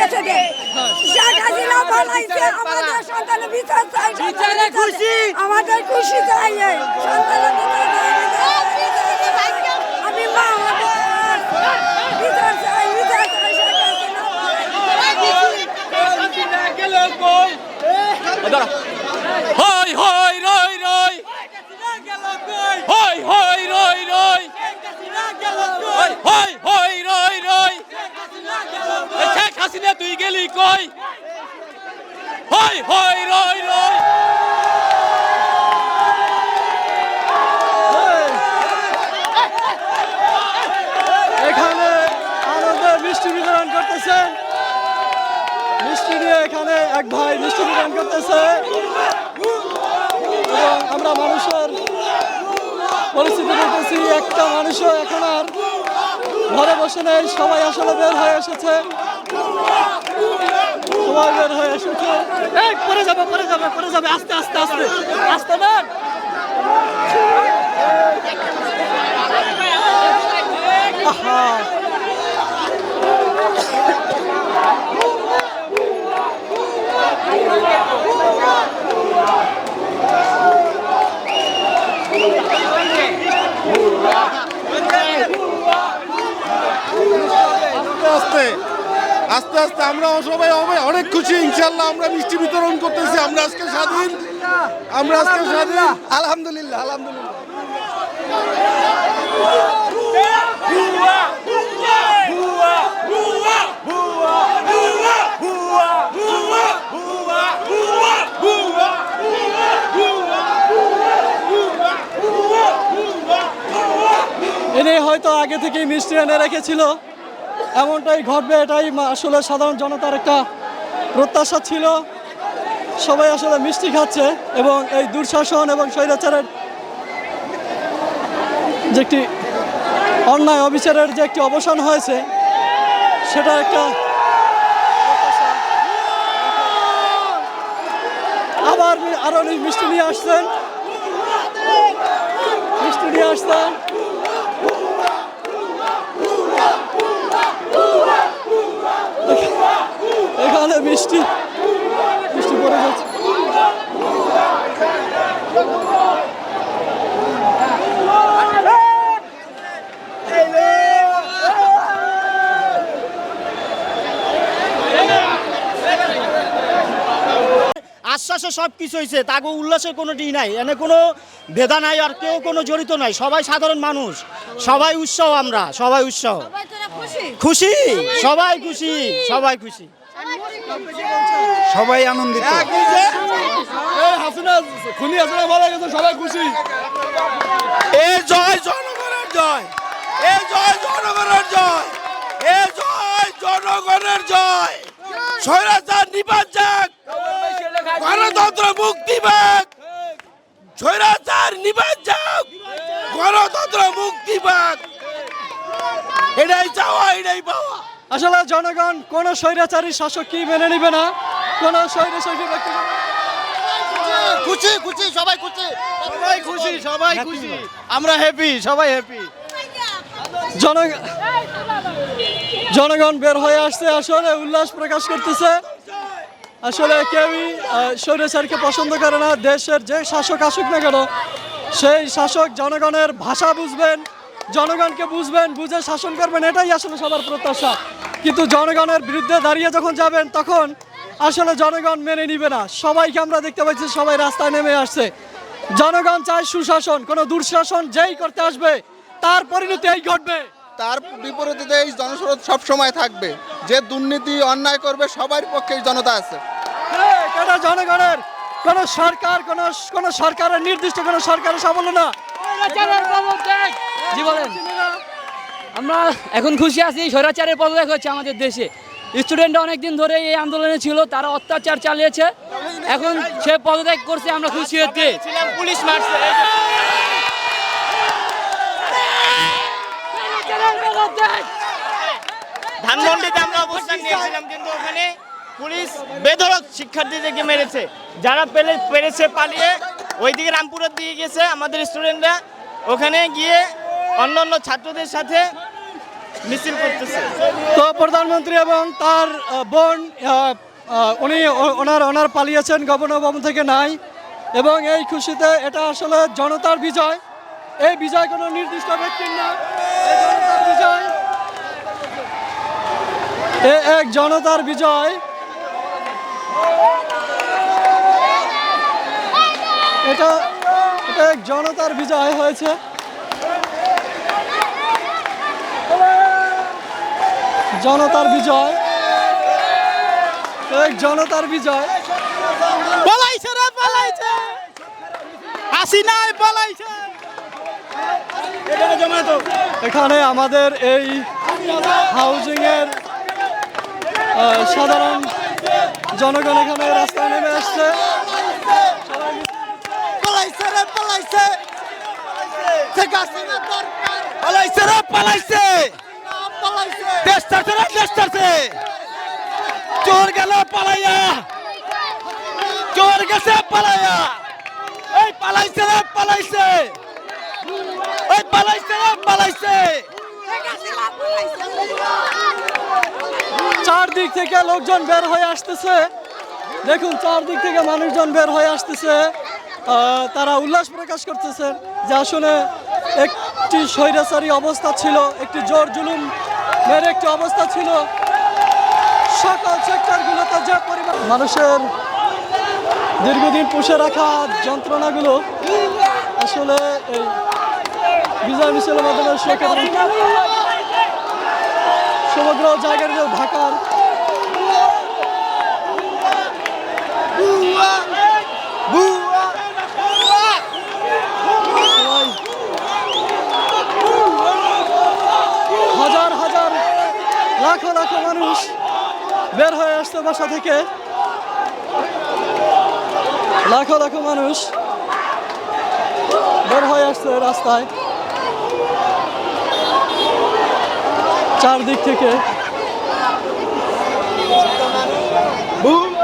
গেছে শেখ হাসিনা পালাইছে আমাদের সন্তানের বিচার চাই খুশি। আমাদের খুশি চাই সন্তানের বিচার চাই, বিচার চাই। আমি মা আমাদের বিচার চাই বিচার চাই শেখ হাসিনা হই হই রই রই হই হই রই রই হই হই হই রই রই এই শেখ হাসিনা তুই গেলি কই হই হই রই রই এখানে আনন্দের মিষ্টি বিতরণ করতেছেন মিষ্টি এখানে এক ভাই মিষ্টি বিতরণ করতেছে। এবং আমরা মানুষের পরিস্থিতি দেখতেছি, একটা মানুষও এখন আর ঘরে বসে নেই, সবাই আসলে বের হয়ে এসেছে। সবাই বের হয়ে এসেছে। পরে যাবে পরে যাবে পরে যাবে, আস্তে আস্তে আস্তে আস্তে না আস্তে আস্তে আস্তে আমরা সবাই অনেক খুশি ইনশাল্লাহ আমরা মিষ্টি বিতরণ করতেছি, আমরা আজকে স্বাধীন, আমরা আজকে স্বাধীন, আলহামদুলিল্লাহ আলহামদুলিল্লাহ এনে হয়তো আগে থেকেই মিষ্টি এনে রেখেছিল। এমনটাই ঘটবে, এটাই আসলে সাধারণ জনতার একটা প্রত্যাশা ছিল। সবাই আসলে মিষ্টি খাচ্ছে এবং এই দুঃশাসন এবং স্বৈরাচারের যে একটি অন্যায় অবিচারের যে একটি অবসান হয়েছে সেটা একটা আবার আরও মিষ্টি নিয়ে আসছেন। মিষ্টি নিয়ে আসছেন। এখানে মিষ্টি মিষ্টি পড়ে যাচ্ছে। আশ্বাসে সব কিছু হয়েছে তাকে উল্লাসের কোনোটি নাই এনে কোনো ভেদা নাই আর কেউ কোনো জড়িত নাই সবাই সাধারণ মানুষ সবাই উৎসাহ আমরা সবাই উৎসাহ। খুশি? সবাই খুশি সবাই খুশি। সবাই আনন্দিত। হাসিনা খুনি হাসিনা মারা গেছে সবাই খুশি। এ জয় জনগণের জয়। এ জয় জনগণের জয়। এ জয় জনগণের জয়। স্বৈরাচার নিপাত যাক গণতন্ত্র মুক্তি পাক। স্বৈরাচার নিপাত যাক গণতন্ত্র মুক্তি পাক। এটাই চাওয়া এটাই পাওয়া। আসলে জনগণ কোন স্বৈরাচারী শাসক কি মেনে নিবে না? কোন স্বৈরাচারী ব্যক্তি খুশি খুশি সবাই খুশি। সবাই খুশি সবাই খুশি। আমরা হ্যাপি সবাই হ্যাপি জনগণ জনগণ বের হয়ে আসছে আসলে উল্লাস প্রকাশ করতেছে। আসলে কেউই স্বৈরাচারকে পছন্দ করে না। দেশের যে শাসক আসুক না কেন সেই শাসক জনগণের ভাষা বুঝবেন। জনগণকে বুঝবেন বুঝে শাসন করবেন এটাই আসলে সবার প্রত্যাশা। কিন্তু জনগণের বিরুদ্ধে দাঁড়িয়ে যখন যাবেন তখন আসলে জনগণ মেনে নিবে না। সবাইকে আমরা দেখতে পাচ্ছি সবাই রাস্তায় নেমে আসছে। জনগণ চায় সুশাসন কোনো দুঃশাসন যেই করতে আসবে তার পরিণতি এই ঘটবে। তার বিপরীতে এই জনস্রোত সব সময় থাকবে। যে দুর্নীতি অন্যায় করবে সবার পক্ষে জনতা আছে। এটা জনগণের কোন সরকার কোন কোন সরকারের নির্দিষ্ট কোন সরকারের সাফল্য না? জি বলেন। আমরা এখন খুশি আছি, স্বৈরাচারের পদত্যাগ হচ্ছে আমাদের দেশে। স্টুডেন্টরা অনেকদিন ধরে এই আন্দোলনে ছিল, তারা অত্যাচার চালিয়েছে। এখন সে পদত্যাগ করছে, আমরা খুশি হতে। পুলিশ মারছে ধানমন্ডিতে আমরা অবস্থান নিয়েছিলাম, কিন্তু ওখানে পুলিশ বেধরক শিক্ষার্থীদেরকে মেরেছে। যারা পেলে পেরেছে পালিয়ে, ওইদিকে রামপুরের দিকে গেছে আমাদের স্টুডেন্টরা। ওখানে গিয়ে অন্য অন্য ছাত্রদের সাথে মিছিল করতেছে। তো প্রধানমন্ত্রী এবং তার বোন উনি ওনার ওনার পালিয়েছেন, গভর্নর ভবন থেকে নাই। এবং এই খুশিতে এটা আসলে জনতার বিজয়। এই বিজয় কোনো নির্দিষ্ট ব্যক্তির না। জনতার বিজয়। এ এক জনতার বিজয়। এটা এটা এক জনতার বিজয় হয়েছে। জনতার বিজয়। এক জনতার বিজয়। পালাইছে রে পালাইছে। হাসিনাই পালাইছে। এখানে আমাদের এই হাউজিং এর সাধারণ জনগণ এখানে রাস্তায় নেমে আসছে। পালাইছে রে পালাইছে। পালাইছে। রে পালাইছে। পালাইছে। ছাড়ছে চোর গেল পালাইয়া। চোর গেছে পালাইয়া। এই পালাইছে রে, পালাইছে। এই পালাইছে রে, পালাইছে। চারদিক থেকে লোকজন বের হয়ে আসতেছে। দেখুন, চারদিক থেকে মানুষজন বের হয়ে আসতেছে। তারা উল্লাস প্রকাশ করতেছে যে আসলে একটি স্বৈরাচারী অবস্থা ছিল, একটি জোর জুলুম এর একটি অবস্থা ছিল। সকল সেক্টরগুলোতে যে পরিমাণ মানুষের দীর্ঘদিন পুষে রাখা যন্ত্রণাগুলো আসলে এই বিজয় মিছিলের মাধ্যমে সমগ্র জায়গার ঢাকার বের হয়ে আসতো বাসা থেকে। লাখো লাখো মানুষ বের হয়ে আসছে রাস্তায়। চারদিক থেকে। বুম।